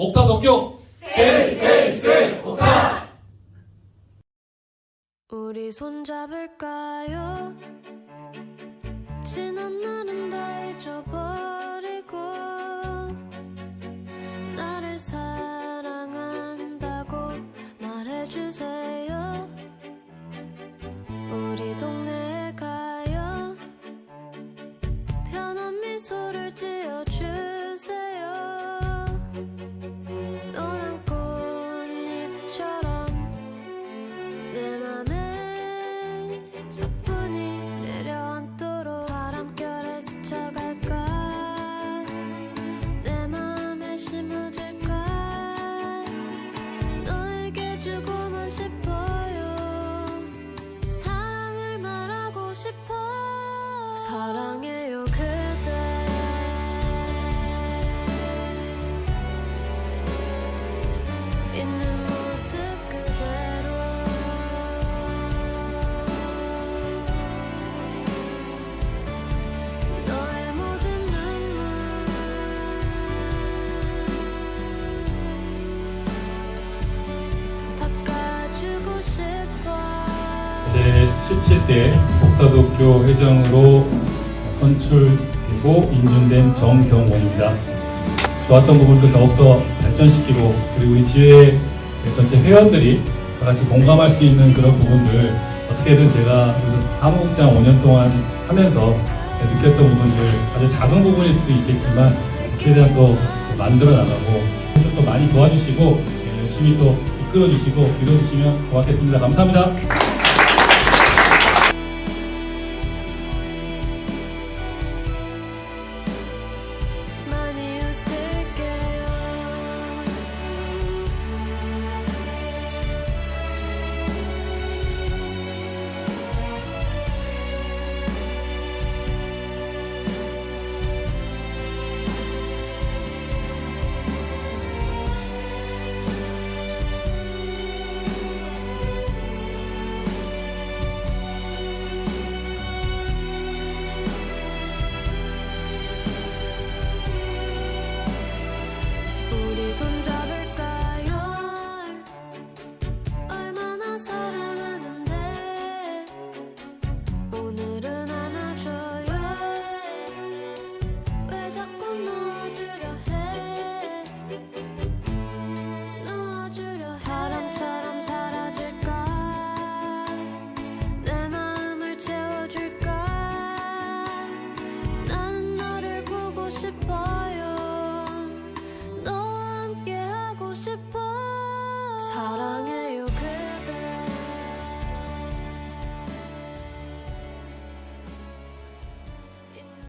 옥타 도쿄 우리 손잡을까요? 지난 날 사랑해요 그대. 있는 17대 옥타도쿄 회장으로 선출되고 인준된 정경원입니다. 좋았던 부분도 더욱더 발전시키고 그리고 우리 지회 전체 회원들이 다 같이 공감할 수 있는 그런 부분들 어떻게든 제가 사무국장 5년 동안 하면서 느꼈던 부분들 아주 작은 부분일 수도 있겠지만 최대한 또 만들어 나가고 그래서 또 많이 도와주시고 열심히 또 이끌어 주시고 이끌어 주시면 고맙겠습니다. 감사합니다.